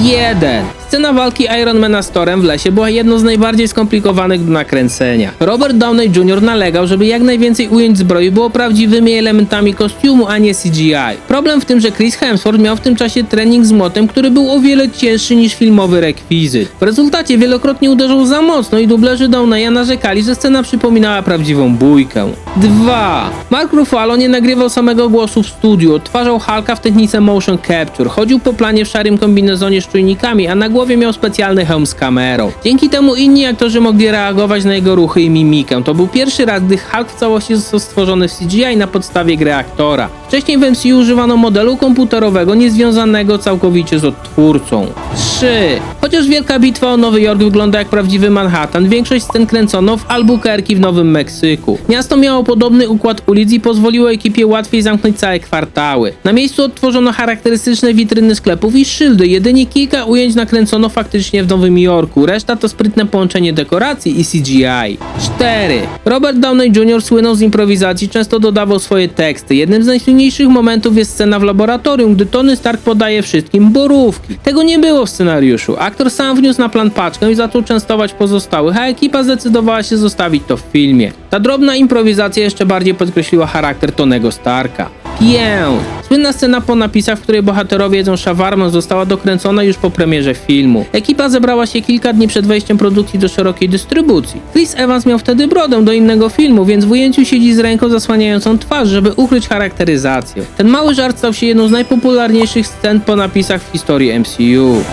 yeah then. Scena walki Ironmana z Torem w lesie była jedną z najbardziej skomplikowanych do nakręcenia. Robert Downey Jr. nalegał, żeby jak najwięcej ujęć zbroi było prawdziwymi elementami kostiumu, a nie CGI. Problem w tym, że Chris Hemsworth miał w tym czasie trening z młotem, który był o wiele cięższy niż filmowy rekwizyt. W rezultacie wielokrotnie uderzył za mocno i dublerzy Downeya narzekali, że scena przypominała prawdziwą bójkę. 2. Mark Ruffalo nie nagrywał samego głosu w studiu, odtwarzał Hulka w technice motion capture, chodził po planie w szarym kombinezonie z czujnikami, a na głowie miał specjalny hełm z kamerą. Dzięki temu inni aktorzy mogli reagować na jego ruchy i mimikę. To był pierwszy raz, gdy Hulk w całości został stworzony w CGI na podstawie gry aktora. Wcześniej w MCU używano modelu komputerowego niezwiązanego całkowicie z odtwórcą. 3. Chociaż Wielka Bitwa o Nowy Jork wygląda jak prawdziwy Manhattan, większość scen kręcono w Albuquerque w Nowym Meksyku. Miasto miało podobny układ ulic i pozwoliło ekipie łatwiej zamknąć całe kwartały. Na miejscu odtworzono charakterystyczne witryny sklepów i szyldy, jedynie kilka ujęć nakręcono faktycznie w Nowym Jorku, reszta to sprytne połączenie dekoracji i CGI. 4. Robert Downey Jr. słynął z improwizacji, często dodawał swoje teksty. Jednym z najsłynniejszych momentów jest scena w laboratorium, gdy Tony Stark podaje wszystkim borówki. Tego nie było w scenariuszu. Aktor sam wniósł na plan paczkę i zaczął częstować pozostałych, a ekipa zdecydowała się zostawić to w filmie. Ta drobna improwizacja jeszcze bardziej podkreśliła charakter Tonego Starka. 5. Słynna scena po napisach, w której bohaterowie jedzą szawarmę została dokręcona już po premierze filmu. Ekipa zebrała się kilka dni przed wejściem produkcji do szerokiej dystrybucji. Chris Evans miał wtedy brodę do innego filmu, więc w ujęciu siedzi z ręką zasłaniającą twarz, żeby ukryć charakteryzację. Ten mały żart stał się jedną z najpopularniejszych scen po napisach w historii MCU.